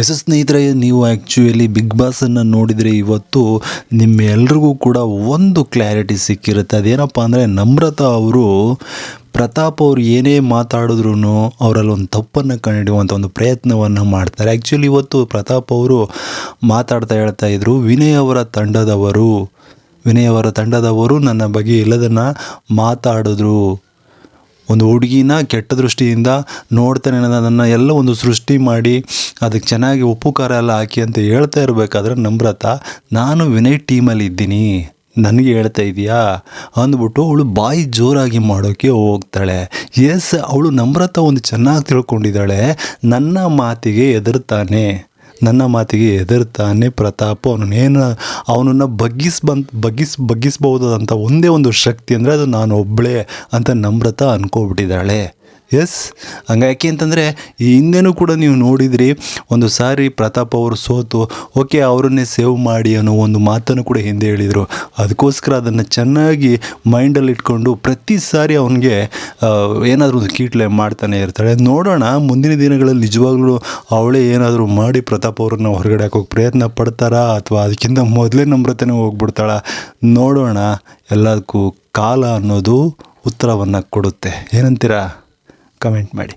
S ಸ್ನೇಹಿತರೆ, ನೀವು actually big ಬಾಸನ್ನು ನೋಡಿದರೆ ಇವತ್ತು ನಿಮ್ಮೆಲ್ರಿಗೂ ಕೂಡ ಒಂದು ಕ್ಲಾರಿಟಿ ಸಿಕ್ಕಿರುತ್ತೆ. ಅದೇನಪ್ಪ ಅಂದರೆ ನಮ್ರತಾ ಅವರು ಪ್ರತಾಪ್ ಅವ್ರು ಏನೇ ಮಾತಾಡಿದ್ರು ಅವರಲ್ಲಿ ಒಂದು ತಪ್ಪನ್ನು ಕಂಡುಹಿಡಿಯುವಂಥ ಒಂದು ಪ್ರಯತ್ನವನ್ನು ಮಾಡ್ತಾರೆ. ಆ್ಯಕ್ಚುಲಿ ಇವತ್ತು ಪ್ರತಾಪ್ ಅವರು ಮಾತಾಡ್ತಾ ಹೇಳ್ತಾ ಇದ್ರು, ವಿನಯ್ ಅವರ ತಂಡದವರು, ವಿನಯ್ ಅವರ ತಂಡದವರು ನನ್ನ ಬಗ್ಗೆ ಇಲ್ಲದನ್ನು ಮಾತಾಡಿದ್ರು. ಒಂದು ಹುಡುಗಿನ ಕೆಟ್ಟ ದೃಷ್ಟಿಯಿಂದ ನೋಡ್ತಾನೆ ಅನ್ನೋದನ್ನು ಎಲ್ಲ ಒಂದು ಸೃಷ್ಟಿ ಮಾಡಿ ಅದಕ್ಕೆ ಚೆನ್ನಾಗಿ ಉಪ್ಪು ಖಾರ ಎಲ್ಲ ಹಾಕಿ ಅಂತ ಹೇಳ್ತಾ ಇರಬೇಕಾದ್ರೆ ನಮ್ರತ, ನಾನು ವಿನಯ್ ಟೀಮಲ್ಲಿ ಇದ್ದೀನಿ. ನನಗೆ ಹೇಳ್ತಾ ಇದೆಯಾ? ಅಂದ್ಬಿಟ್ಟು ಅವಳು ಬಾಯಿ ಜೋರಾಗಿ ಮಾಡೋಕ್ಕೆ ಹೋಗ್ತಾಳೆ. ಎಸ್, ಅವಳು ನಮ್ರತ ಒಂದು ಚೆನ್ನಾಗಿ ತಿಳ್ಕೊಂಡಿದ್ದಾಳೆ. ನನ್ನ ಮಾತಿಗೆ ಎದುರ್ತಾನೆ. ನನ್ನ ಮಾತಿಗೆ ಹೆದರ್ತಾನೆ ಪ್ರತಾಪ್. ಏನು ಅವನನ್ನು ಬಗ್ಗಿಸ್ ಬಂದು ಬಗ್ಗಿಸ್ ಬಗ್ಗಿಸ್ಬಹುದಾದಂಥ ಒಂದೇ ಒಂದು ಶಕ್ತಿ ಅಂದರೆ ಅದು ನಾನು ಒಬ್ಬಳೇ ಅಂತ ನಮ್ರತಾ ಅನ್ಕೋಬಿಟ್ಟಿದ್ದಾಳೆ. ಎಸ್ ಹಂಗಾಕೆ ಅಂತಂದರೆ ಹಿಂದೆನೂ ಕೂಡ ನೀವು ನೋಡಿದ್ರಿ, ಒಂದು ಸಾರಿ ಪ್ರತಾಪ್ ಅವರು ಸೋತು, ಓಕೆ, ಅವರನ್ನೇ ಸೇವ್ ಮಾಡಿ ಅನ್ನೋ ಒಂದು ಮಾತನ್ನು ಕೂಡ ಹಿಂದೆ ಹೇಳಿದರು. ಅದಕ್ಕೋಸ್ಕರ ಅದನ್ನು ಚೆನ್ನಾಗಿ ಮೈಂಡಲ್ಲಿ ಇಟ್ಕೊಂಡು ಪ್ರತಿ ಸಾರಿ ಅವನಿಗೆ ಏನಾದರೂ ಒಂದು ಕೀಟ್ಲೆ ಮಾಡ್ತಾನೆ ಇರ್ತಾಳೆ. ನೋಡೋಣ, ಮುಂದಿನ ದಿನಗಳಲ್ಲಿ ನಿಜವಾಗ್ಲೂ ಅವಳೇ ಏನಾದರೂ ಮಾಡಿ ಪ್ರತಾಪ್ ಅವ್ರನ್ನ ಹೊರಗಡೆ ಹಾಕೋಕೆ ಪ್ರಯತ್ನ ಪಡ್ತಾರಾ, ಅಥವಾ ಅದಕ್ಕಿಂತ ಮೊದಲೇ ನಮ್ರತೆನೇ ಹೋಗ್ಬಿಡ್ತಾಳ? ನೋಡೋಣ ಎಲ್ಲದಕ್ಕೂ ಕಾಲ ಅನ್ನೋದು ಉತ್ತರವನ್ನು ಕೊಡುತ್ತೆ. ಏನಂತೀರಾ? ಕಮೆಂಟ್ ಮಾಡಿ.